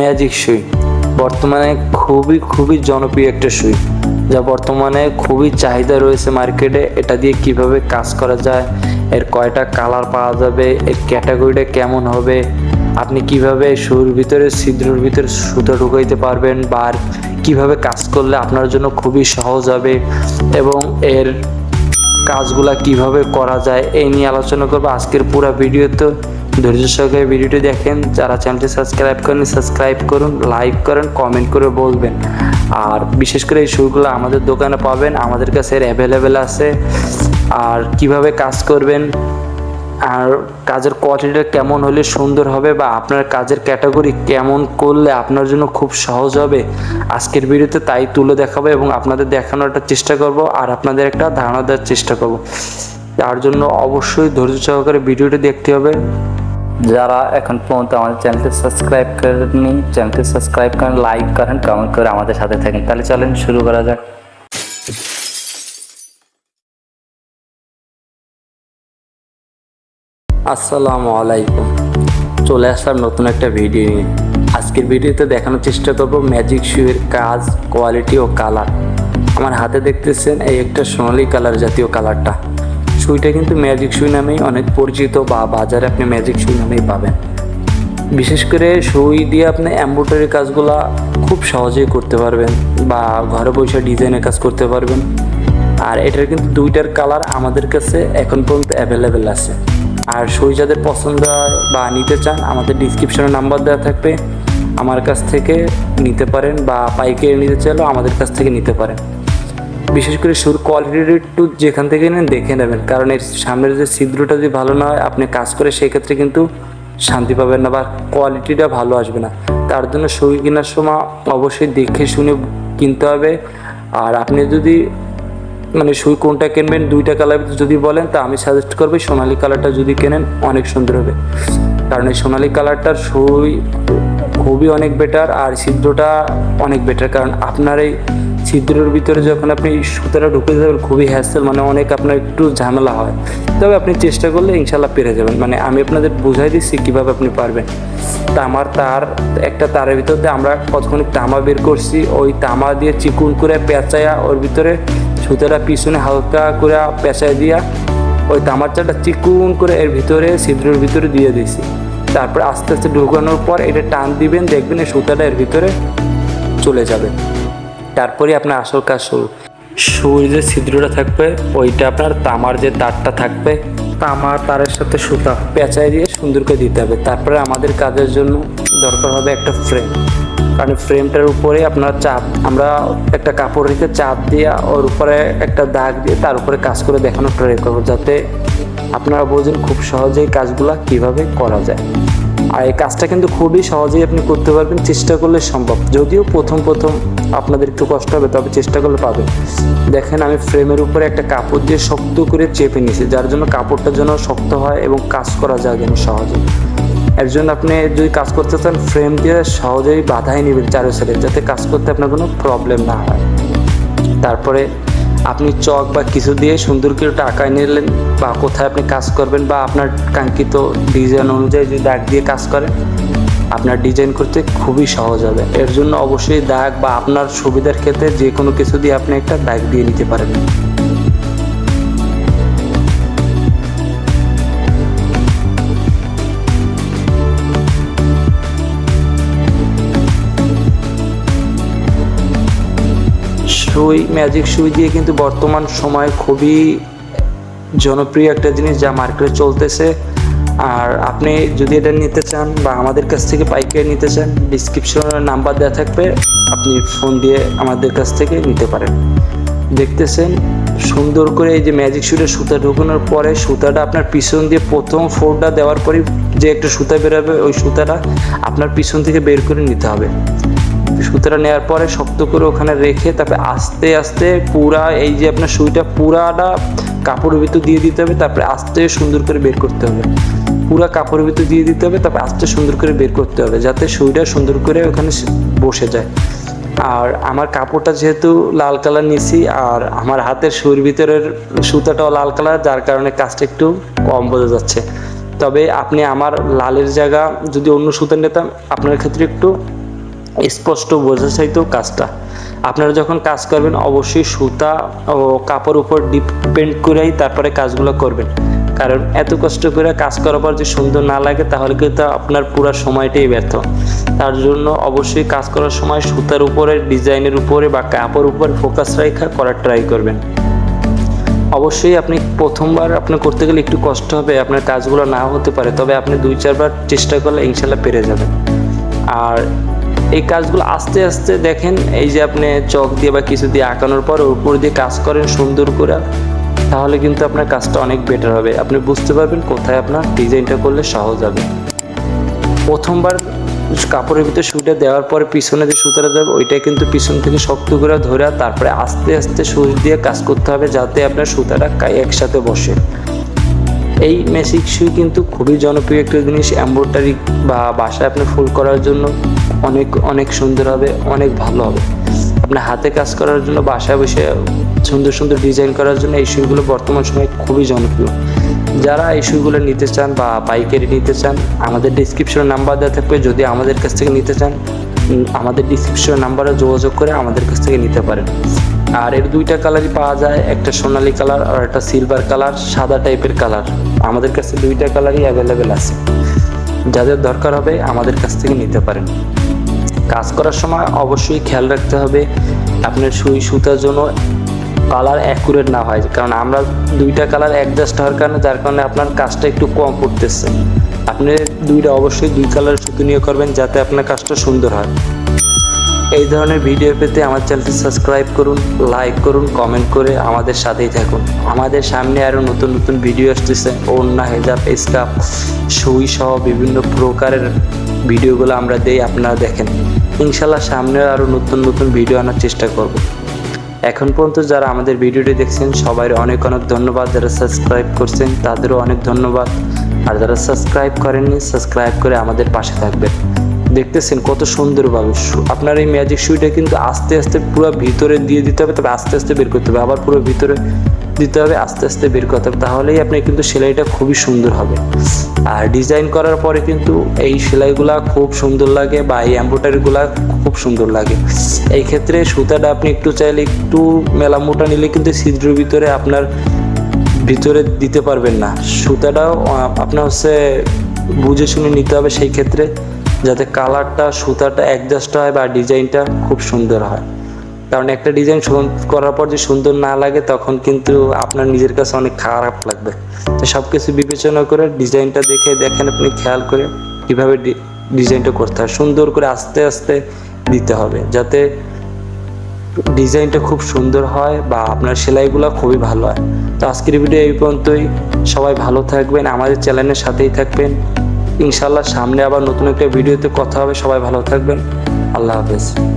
Magic সুই। বর্তমানে খুবই খুবই জনপ্রিয় একটা সুই। যা বর্তমানে খুবই চাহিদা রয়েছে মার্কেটে এটা দিয়ে কীভাবে কাজ করা যায়, এর কয়টা কালার পাওয়া যাবে, এর ক্যাটাগরিটা কেমন হবে, আপনি কীভাবে সুর ভিতরে, ছিদ্রর ভিতরে সুতো ঢুকাইতে পারবেন বা কীভাবে কাজ করলে আপনার জন্য খুবই সহজ হবে, এবং এর কাজগুলা কীভাবে করা যায়, এই নিয়ে আলোচনা করব আজকের পুরো ভিডিও তো ধৈর্য সহকারে ভিডিওটি দেখেন। যারা চ্যানেলটি সাবস্ক্রাইব করেন সাবস্ক্রাইব করুন, লাইক করেন, কমেন্ট করে বলবেন। আর বিশেষ করে এই শুগুলো আমাদের দোকানে পাবেন। আমাদের কাছে অ্যাভেলেবেল আছে। আর কীভাবে কাজ করবেন, আর কাজের কোয়ালিটিটা কেমন হলে সুন্দর হবে বা আপনার কাজের ক্যাটাগরি কেমন করলে আপনার জন্য খুব সহজ হবে, আজকের ভিডিওতে তাই তুলে দেখাবো এবং আপনাদের দেখানোর একটা চেষ্টা করব আর আপনাদের একটা ধারণা দেওয়ার চেষ্টা করব। তার জন্য অবশ্যই ধৈর্য সহকারে ভিডিওটি দেখতে হবে। যারা এখন পর্যন্ত আমাদের চ্যানেলটি সাবস্ক্রাইব করেননি, চ্যানেলটি সাবস্ক্রাইব করেন, লাইক করেন কমেন্ট করে আমাদের সাথে থাকেন। তাহলে চলেন শুরু করা যাক। আসসালামু আলাইকুম। চলে আসলাম নতুন একটা ভিডিও নিয়ে। আজকের ভিডিওতে দেখানোর চেষ্টা করব ম্যাজিক শুয়ের কাজ, কোয়ালিটি ও কালার। আমার হাতে দেখতেছেন এই একটা সোনালি কালার জাতীয় কালারটা। সুইটা কিন্তু ম্যাজিক সুই নামেই অনেক পরিচিত বা বাজারে আপনি ম্যাজিক সুই নামেই পাবেন। বিশেষ করে সুই দিয়ে আপনি এম্ব্রয়ডারি কাজগুলা খুব সহজেই করতে পারবেন বা ঘরে বসে ডিজাইনের কাজ করতে পারবেন। আর এটার কিন্তু দুইটার কালার আমাদের কাছে এখন পর্যন্ত অ্যাভেলেবেল আছে। আর সুই যাদের পছন্দ হয় বা নিতে চান, আমাদের ডিসক্রিপশনে নাম্বার দেওয়া থাকবে। আমার কাছ থেকে নিতে পারেন বা পাইকারি নিতে চাইলেও আমাদের কাছ থেকে নিতে পারেন। বিশেষ করে সুর কোয়ালিটির একটু যেখান থেকে নেন দেখে নেবেন। কারণ এর সামনের যে ছিদ্রটা যদি ভালো না হয়, আপনি কাজ করে সেই ক্ষেত্রে কিন্তু শান্তি পাবেন না বা কোয়ালিটিটা ভালো আসবে না। তার জন্য সুই কেনার সময় অবশ্যই দেখে শুনে কিনতে হবে। আর আপনি যদি মানে সুই কোনটা কিনবেন, দুইটা কালার যদি বলেন, তা আমি সাজেস্ট করব সোনালি কালারটা যদি কেনেন, অনেক সুন্দর হবে। কারণ এই সোনালি কালারটার সুই খুবই অনেক বেটার আর ছিদ্রটা অনেক বেটার কারণ আপনার এই ছিদ্রের ভিতরে যখন আপনি সুতাটা ঢুকে যাবেন, খুবই হ্যাসেল মানে অনেক আপনার একটু ঝামেলা হয়। তবে আপনি চেষ্টা করলে ইনশাল্লাহ পেরে যাবেন। মানে আমি আপনাদের বুঝাই দিচ্ছি কীভাবে আপনি পারবেন। তামার তার, একটা তারের ভিতর আমরা কতক্ষণ তামা বের করছি, ওই তামা দিয়ে চিকুন করে পেঁচায়া ওর ভিতরে সুতাটা পিছনে হালকা করে পেঁচায় দিয়া ওই তামার চাটা চিকুন করে এর ভিতরে, ছিদ্রের ভিতরে দিয়ে দিয়েছি। তারপর আস্তে আস্তে ঢুকানোর পর এটা টান দিবেন, দেখবেন এই সুতাটা এর ভিতরে চলে যাবে। তারপরে আপনার আসল কাজ শুরু। সুই যে ছিদ্রটা থাকবে, ওইটা আপনার তামার যে তারটা থাকবে, তামার তারের সাথে সুতা পেঁচায় দিয়ে সুন্দর করে দিতে হবে। তারপরে আমাদের কাজের জন্য দরকার হবে একটা ফ্রেম কারণ ফ্রেমটার উপরে আপনার চাপ আমরা একটা কাপড় রেখে চাপ দিয়ে ওর উপরে একটা দাগ দিয়ে তার উপরে কাজ করে দেখানোর ট্রাই করব, যাতে আপনারা বোঝেন খুব সহজেই কাজগুলা কীভাবে করা যায়। আর এই কাজটা কিন্তু খুবই সহজেই আপনি করতে পারবেন, চেষ্টা করলে সম্ভব। যদিও প্রথম প্রথম আপনাদের একটু কষ্ট হবে, তবে চেষ্টা করলে পাবেন। দেখেন, আমি ফ্রেমের উপরে একটা কাপড় দিয়ে শক্ত করে চেপে নিয়েছি, যার জন্য কাপড়টা যেন শক্ত হয় এবং কাজ করা যায় যেন সহজে। এর জন্য আপনি যদি কাজ করতে চান, ফ্রেম দিয়ে সহজেই বাধাই নেবেন চারো সাইডে যাতে কাজ করতে আপনার কোনো প্রবলেম না হয়। তারপরে আপনি চক বা কিছু দিয়ে সুন্দর করে টাকা নিলেন বা কোথায় আপনি কাজ করবেন বা আপনার কাঙ্ক্ষিত ডিজাইন অনুযায়ী যদি দাগ দিয়ে কাজ করেন, আপনার ডিজাইন করতে খুবই সহজ হবে। এর জন্য অবশ্যই দাগ বা আপনার সুবিধার ক্ষেত্রে যে কোনো কিছু দিয়ে আপনি একটা দাগ দিয়ে নিতে পারেন সুই ম্যাজিক সুই দিয়ে কিন্তু বর্তমান সময় খুবই জনপ্রিয় একটা জিনিস যা মার্কেটে চলতেছে। আর আপনি যদি এটা নিতে চান বা আমাদের কাছ থেকে পাইকারি নিতে চান ডিসক্রিপশনে নাম্বার দেওয়া থাকবে। আপনি ফোন দিয়ে আমাদের কাছ থেকে নিতে পারেন। দেখতেছেন, সুন্দর করে এই যে ম্যাজিক সুইটের সুতা ঢুকানোর পরে সুতাটা আপনার পিছন দিয়ে প্রথম ফোরটা দেওয়ার পরে যে একটা সুতা বেরোবে, ওই সুতাটা আপনার পিছন থেকে বের করে নিতে হবে। সুতরাং নেওয়ার পরে শক্ত করে ওখানে রেখে তারপরে আস্তে আস্তে পুরা এই যে আপনার সুইটা পুরাটা কাপড়ের ভিতর দিয়ে দিতে হবে, তারপরে আস্তে সুন্দর করে বের করতে হবে। পুরা কাপড়ের ভিতর দিয়ে দিতে হবে, তারপরে আস্তে সুন্দর করে বের করতে হবে যাতে সুইটা সুন্দর করে ওখানে বসে যায়। আর আমার কাপড়টা যেহেতু লাল কালার নিছি আর আমার হাতের সুইর ভিতরের সুতাটাও লাল কালার, যার কারণে কাজটা একটু কম বোঝা যাচ্ছে। তবে আপনি আমার লালের জায়গা যদি অন্য সুতা নিতাম, আপনার ক্ষেত্রে একটু স্পষ্ট বোঝা চাইতো কাজটা। আপনারা যখন কাজ করবেন, অবশ্যই সুতা ও কাপড় উপর ডিপেন্ড করেই তারপরে কাজগুলো করবেন। কারণ এত কষ্ট করে কাজ করার পর যে সুন্দর না লাগে, তাহলে কিন্তু আপনার পুরো সময়টাই ব্যর্থ। তার জন্য অবশ্যই কাজ করার সময় সুতার উপরে, ডিজাইনের উপরে বা কাপড় উপরে ফোকাস রেখা করার ট্রাই করবেন। অবশ্যই আপনি প্রথমবার আপনি করতে গেলে একটু কষ্ট হবে, আপনার কাজগুলো না হতে পারে, তবে আপনি দুই, চারবার চেষ্টা করলে ইনশাল্লাহ পেরে যাবেন। আর এই কাজগুলো আস্তে আস্তে দেখেন, এই যে আপনি চক দিয়ে বা কিছু দিয়ে আঁকানোর পর উপর দিয়ে কাজ করেন সুন্দর করে, তাহলে কিন্তু আপনার কাজটা অনেক বেটার হবে। আপনি বুঝতে পারবেন কোথায় আপনার ডিজাইনটা করলে সহজ হবে। প্রথমবার কাপড়ের ভিতরে সুইটা দেওয়ার পরে পিছনে যে সুতাটা দেবে, ওইটা কিন্তু পিছন থেকে শক্ত করে ধরে তারপরে আস্তে আস্তে সুই দিয়ে কাজ করতে হবে যাতে আপনার সুতাটা একসাথে বসে। এই মেসিক সুই কিন্তু খুবই জনপ্রিয় একটা জিনিস এম্ব্রয়ডারি বা বাসায় আপনি ফুল করার জন্য অনেক অনেক সুন্দর হবে, অনেক ভালো হবে। আপনার হাতে কাজ করার জন্য, বাসায় বসে সুন্দর সুন্দর ডিজাইন করার জন্য এই সুইগুলো বর্তমান সময়ে খুবই জনপ্রিয়। যারা এই সুইগুলো নিতে চান বা বাইকের নিতে চান, আমাদের ডিসক্রিপশনে নাম্বার দেওয়া থাকবে। যদি আমাদের কাছ থেকে নিতে চান আমাদের ডিসক্রিপশনের নাম্বারে যোগাযোগ করে আমাদের কাছ থেকে নিতে পারেন। আর এর দুইটা কালারই পাওয়া যায়, একটা সোনালী কালার আর একটা সিলভার কালার সাদা টাইপের কালার আমাদের কাছে দুইটা কালারই অ্যাভেলেবেল আছে। যাদের দরকার হবে আমাদের কাছ থেকে নিতে পারেন। কাজ করার সময় অবশ্যই খেয়াল রাখতে হবে, আপনার সুই সুতার জন্য কালার অ্যাকুরেট না হয়। কারণ আমরা দুইটা কালার অ্যাডজাস্ট হওয়ার কারণে, যার কারণে আপনার কাজটা একটু কম পড়তেছে। আপনি দুইটা অবশ্যই দুই কালার সুতো নিয়ে করবেন যাতে আপনার কাজটা সুন্দর হয়। এই ধরনের ভিডিও পেতে আমার চ্যানেলটি সাবস্ক্রাইব করুন লাইক করুন কমেন্ট করে আমাদের সাথেই থাকুন। আমাদের সামনে আরও নতুন নতুন ভিডিও আসতেছে ওন্না হেজাব স্কাপ সুই সহ বিভিন্ন প্রকারের ভিডিওগুলো আমরা দেই, আপনারা দেখেন। ইনশাল্লাহ সামনে আরও নতুন নতুন ভিডিও আনার চেষ্টা করব। এখন পর্যন্ত যারা আমাদের ভিডিওটি দেখছেন সবাই অনেক অনেক ধন্যবাদ। যারা সাবস্ক্রাইব করছেন, তাদেরও অনেক ধন্যবাদ। আর যারা সাবস্ক্রাইব করেননি সাবস্ক্রাইব করে আমাদের পাশে থাকবেন। দেখতেছেন কত সুন্দরভাবে আপনার এই ম্যাজিক সুইটা কিন্তু আস্তে আস্তে পুরো ভিতরে দিয়ে দিতে হবে, তবে আস্তে আস্তে বের করতে হবে। আবার পুরো ভিতরে দিতে হবে, আস্তে আস্তে বের করতে হবে। তাহলেই আপনি কিন্তু সেলাইটা খুবই সুন্দর হবে। আর ডিজাইন করার পরে কিন্তু এই সেলাইগুলা খুব সুন্দর লাগে বা এই এম্ব্রয়ডারিগুলা খুব সুন্দর লাগে। এই ক্ষেত্রে সুতাটা আপনি একটু চাইলে একটু মেলামোটা নিলে কিন্তু ছিদ্রের ভিতরে আপনার ভিতরে দিতে পারবেন না। সুতাটাও আপনার হচ্ছে বুঝে শুনে নিতে হবে সেই ক্ষেত্রে, যাতে কালারটা, সুতাটা অ্যাডজাস্ট হয় বা ডিজাইনটা খুব সুন্দর হয়। কারণ একটা ডিজাইন করার পর যে সুন্দর না লাগে, তখন কিন্তু আপনার নিজের কাছে অনেক খারাপ লাগবে। তো সব কিছু বিবেচনা করে ডিজাইনটা দেখে, দেখেন আপনি খেয়াল করে কীভাবে ডিজাইনটা করতে হয়। সুন্দর করে আস্তে আস্তে দিতে হবে, যাতে ডিজাইনটা খুব সুন্দর হয় বা আপনার সেলাইগুলো খুবই ভালো হয়। তো আজকের ভিডিও এই পর্যন্তই। সবাই ভালো থাকবেন, আমাদের চ্যানেলের সাথেই থাকবেন। ইনশাল্লাহ সামনে আবার নতুন একটা ভিডিওতে কথা হবে। সবাই ভালো থাকবেন। আল্লাহ হাফেজ।